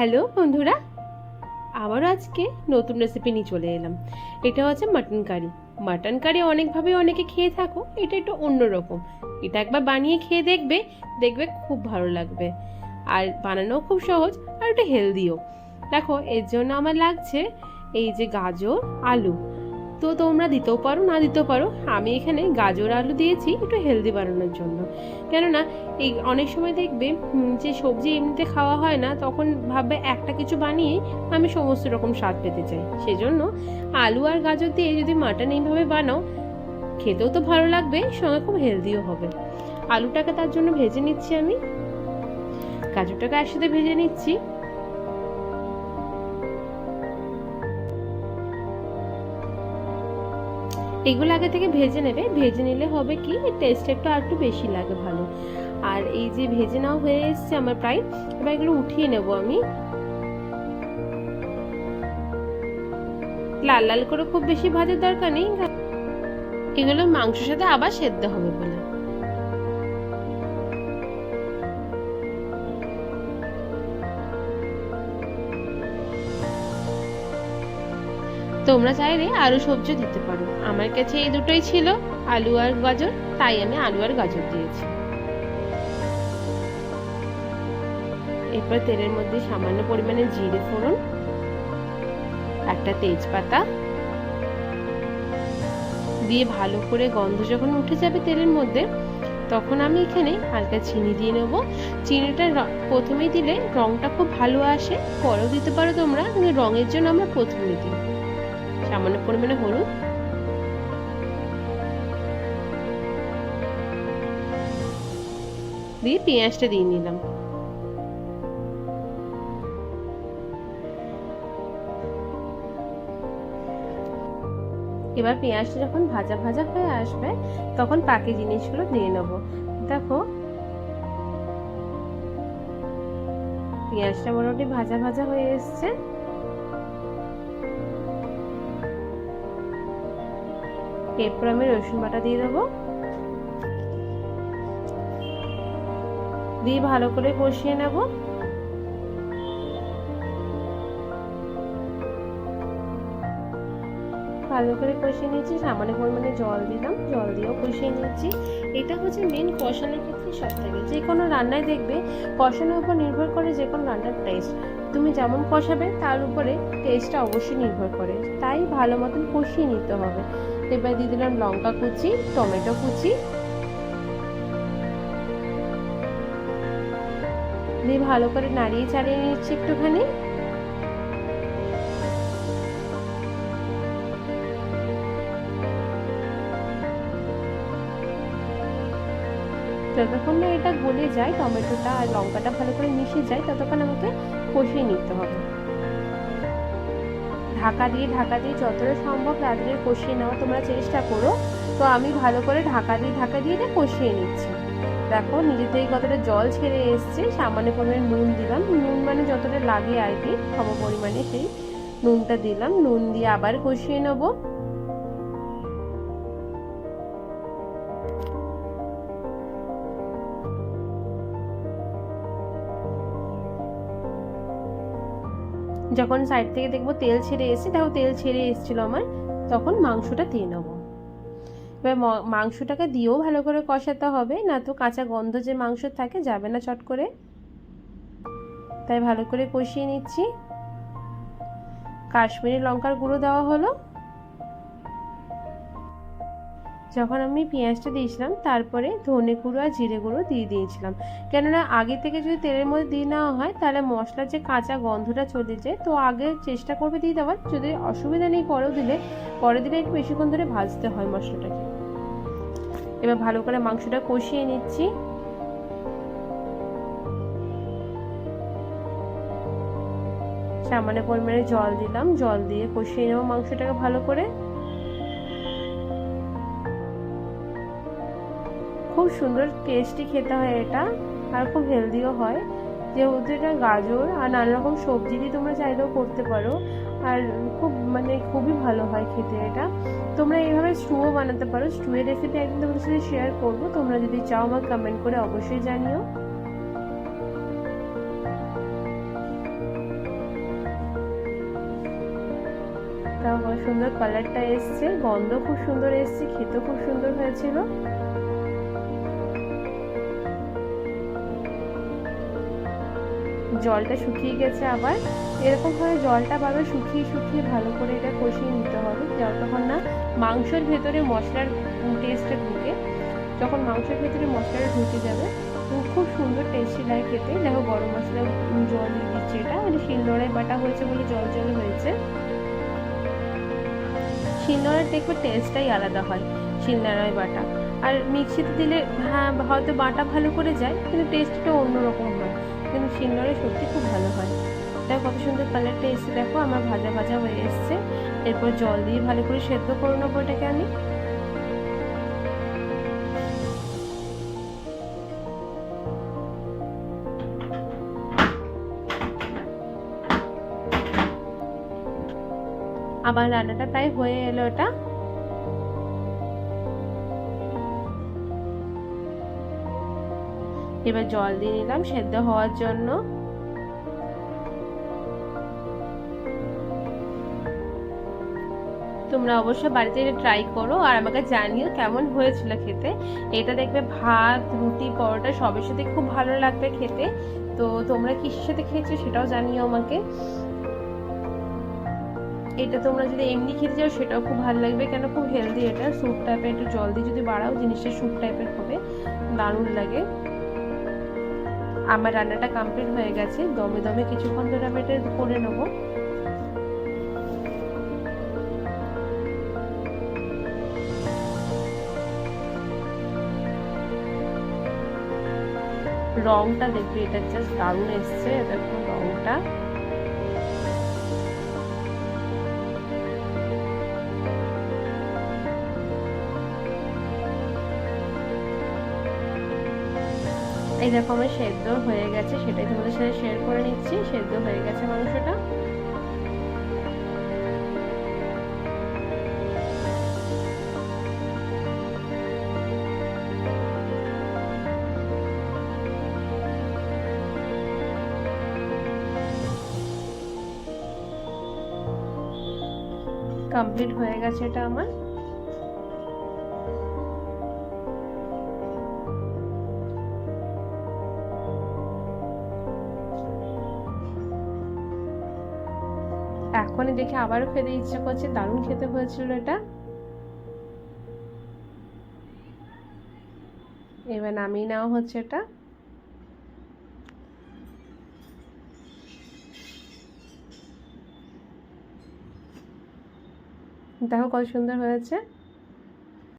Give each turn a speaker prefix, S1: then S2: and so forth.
S1: Hello, বন্ধুরা। আবারও আজকে নতুন রেসিপি নিয়ে চলে এলাম। এটা হচ্ছে মাটন কারি মাটন কারি অনেকভাবে অনেকে খেয়ে থাকো, এটা একটু অন্যরকম এটা একবার বানিয়ে খেয়ে দেখবে দেখবে খুব ভালো লাগবে। আর বানানো খুব সহজ আর একটু হেলদিও দেখো, এর জন্য আমার লাগছে এই যে গাজর, আলু। তো তোমরা দিতেও পারো, না দিতেও পারো। আমি এখানে গাজর, আলু দিয়েছি, একটু হেলদি বানানোর জন্য। কেননা, এই অনেক সময় দেখবে যে সবজি এমনিতে খাওয়া হয় না, তখন ভাববে একটা কিছু বানিয়ে আমি সমস্ত রকম স্বাদ পেতে চাই। সেজন্য আলু আর গাজর দিয়ে যদি মাটন এইভাবে বানাও, খেতেও তো ভালো লাগবে, সঙ্গে খুব হেলদিও হবে। আলুটাকে তার জন্য ভেজে নিচ্ছি আমি। গাজরটাকে একসাথে ভেজে নিচ্ছি। এগুলো আগে থেকে ভেজে নেবে। ভেজে নিলে হবে কি টেস্টটা একটু আর একটু বেশি লাগে ভালো। আর এই যে ভেজে নাও হয়ে এসছে আমার প্রায়, এবার এগুলো উঠিয়ে নেব আমি। লাল লাল করে খুব বেশি ভাজার দরকার নেই। এগুলো মাংসের সাথে আবার সেদ্ধ হবে বলে। তোমরা চাইলে আরও সবজি দিতে পারো। আমার কাছে এই দুটোই ছিল, আলু আর গাজর, তাই আমি আলু আর গাজর দিয়েছি। এরপর তেলের মধ্যে সামান্য পরিমাণে জিরে ফোড়ন, একটা তেজপাতা, দিয়ে ভালো করে গন্ধ যখন উঠে যাবে তেলের মধ্যে, তখন আমি এখানে হালকা চিনি দিয়ে নেব। চিনিটা প্রথমেই দিলে রংটা খুব ভালো আসে, পরেও দিতে পারো তোমরা রঙের জন্য আমরা প্রথমে দিই। সামান্য পরিমাণে হলুদ। দিয়ে পেঁয়াজটা দিয়ে নিলাম। এবার পেঁয়াজটা যখন ভাজা ভাজা হয়ে আসবে, তখন বাকি জিনিসগুলো দিয়ে নেব। দেখো, পেঁয়াজটা মোটামুটি ভাজা ভাজা হয়ে এসছে। এরপর আমি রসুন বাটা দিয়ে দেবো। দিয়ে ভালো করে কষিয়ে নেব। ভালো করে কষিয়ে নিচ্ছি সামান্য পরিমাণে জল দিলাম, জল দিয়েও কষিয়ে নিচ্ছি এটা হচ্ছে মেন কষানোর ক্ষেত্রে সব থেকে যে কোনো রান্নায় দেখবে, কষানোর উপর নির্ভর করে যে কোনো রান্নার টেস্ট তুমি যেমন কষাবে, তার উপরে টেস্টটা অবশ্যই নির্ভর করে। তাই ভালো মতন কষিয়ে নিতে হবে। এবার দিয়ে দিলাম লঙ্কা কুচি, টমেটো কুচি। দিয়ে ভালো করে নাড়িয়ে চাড়িয়ে নিচ্ছি একটুখানি। যতক্ষণ না এটা গলে যায়, টমেটোটা আর লঙ্কাটা ভালো করে মিশে যায়, ততক্ষণ আমাকে কষিয়ে নিতে হবে। ঢাকা দিয়ে ঢাকা দিয়ে যতটা সম্ভব রাত্রে কষিয়ে নেওয়া তোমরা চেষ্টা করো। তো আমি ভালো করে ঢাকা দিয়ে ঢাকা দিয়ে এটা কষিয়ে নিচ্ছি। দেখো নিজে থেকে কতটা জল ছেড়ে এসছে, সামান্য পরিমাণে নুন দিলাম। নুন মানে যতটা লাগে আর কি, সম পরিমাণে সেই নুনটা দিলাম। নুন দিয়ে আবার কষিয়ে নেব। যখন সাইড থেকে দেখব তেল ছেড়ে এসছে, দেখো তেল ছেড়ে এসেছিল আমার, তখন মাংসটা দিয়ে নেব। এবার মাংসটাকে দিয়েও ভালো করে কষাতে হবে, না তো কাঁচা গন্ধ যে মাংস থাকে যাবে না চট করে। তাই ভালো করে কষিয়ে নিচ্ছি। কাশ্মীরি লঙ্কার গুঁড়ো দেওয়া হলো। যখন আমি পেঁয়াজটা দিয়েছিলাম, তারপরে ধনে গুঁড়ো আর জিরে গুঁড়ো দিয়ে দিয়েছিলাম। কেননা আগে থেকে যদি তেলের মধ্যে দিয়ে নেওয়া হয়, তাহলে মশলার যে কাঁচা গন্ধটা চলে যায়, তো আগে চেষ্টা করবে দিয়ে দেওয়ার। যদি অসুবিধা নেই পরেও দিলে পরে দিলে একটু বেশিক্ষণ ধরে ভাজতে হয় মশলাটাকে। এবার ভালো করে মাংসটা কষিয়ে নিচ্ছি। সামান্য পরিমাণে জল দিলাম। জল দিয়ে কষিয়ে নেব মাংসটাকে ভালো করে। খুব সুন্দর টেস্টি খেতে হয় এটা, আর খুব হেলদিও হয়। যেহেতু এটা গাজর আর নানা রকম সবজি দিয়ে তোমরা চাইলেও করতে পারো, আর খুব মানে খুবই ভালো হয় খেতে এটা। তোমরা এইভাবে স্টুও বানাতে পারো। স্টুয়ের রেসিপি একদম তোমাদের সাথে শেয়ার করব। তোমরা যদি চাও আমার কমেন্ট করে অবশ্যই জানিও। সুন্দর কালারটা এসছে গন্ধ খুব সুন্দর এসছে খেতে খুব সুন্দর হয়েছিল। জলটা শুকিয়ে গেছে আবার। এরকম ভাবে জলটা বারবার শুকিয়ে শুকিয়ে ভালো করে এটা কষিয়ে নিতে হবে। যতক্ষণ না মাংসের ভেতরে মশলার টেস্টটা ঢুকে, যখন মাংসের ভেতরে মশলাটা ঢুকে যাবে খুব সুন্দর টেস্টি লাগে খেতে। দেখো গরম মশলা জল দিচ্ছি এটা। এটা শিলনোড়ায় বাটা হয়েছে বলে জল জল হয়েছে। শিলনোড়ার দেখবে টেস্টটাই আলাদা হয় শিলনোড়ায় বাটা। আর মিক্সিতে দিলে হ্যাঁ হয়তো বাটা ভালো করে যায়, কিন্তু টেস্টটা অন্যরকম হয়। কিন্তু শিলনোড়ায় সত্যি খুব ভালো হয়। দেখো কত সুন্দর কালারটা এসছে। দেখো, আমার ভাজা ভাজা হয়ে এসছে। এরপর জল দিয়ে ভালো করে সেদ্ধ করে নেব এটাকে আমি। আমার রান্নাটা তাই হয়ে এলো এটা। এবার জল দিয়ে নিলাম সেদ্ধ হওয়ার জন্য। তোমরা অবশ্যই বাড়িতে এটা ট্রাই করো আর আমাকে জানিও কেমন হয়েছিল খেতে। এটা দেখবে ভাত, রুটি, পরোটা সবের সাথে খুব ভালো লাগবে খেতে। তো তোমরা কিসের সাথে খেয়েছো সেটাও জানিও আমাকে। এটা তোমরা যদি এমনি খেতে চাও সেটাও খুব ভালো লাগবে, কেন খুব হেলদি এটা। স্যুপ টাইপের একটু জল দিয়ে যদি বাড়াও, জিনিসটা স্যুপ টাইপের হবে। দারুণ লাগে। আমার রান্নাটা কমপ্লিট হয়ে গেছে। দমে দমে কিছুক্ষণ ধরে আমি এটা করে নেব। রংটা দেখবে, এটা জাস্ট দারুণ এসছে খুব রংটা। এই দেখো আমার সেদ্ধ হয়ে গেছে, সেটাই তোমাদের সাথে শেয়ার করে নিচ্ছি, সেদ্ধ হয়ে গেছে মাংসটা। কমপ্লিট হয়ে গেছে এটা আমার। এখনই দেখে আবারও খেতে ইচ্ছে করছে, দারুণ খেতে হয়েছিল এটা। এবার নামিয়ে নেওয়া হচ্ছে এটা। দেখো কত সুন্দর হয়েছে।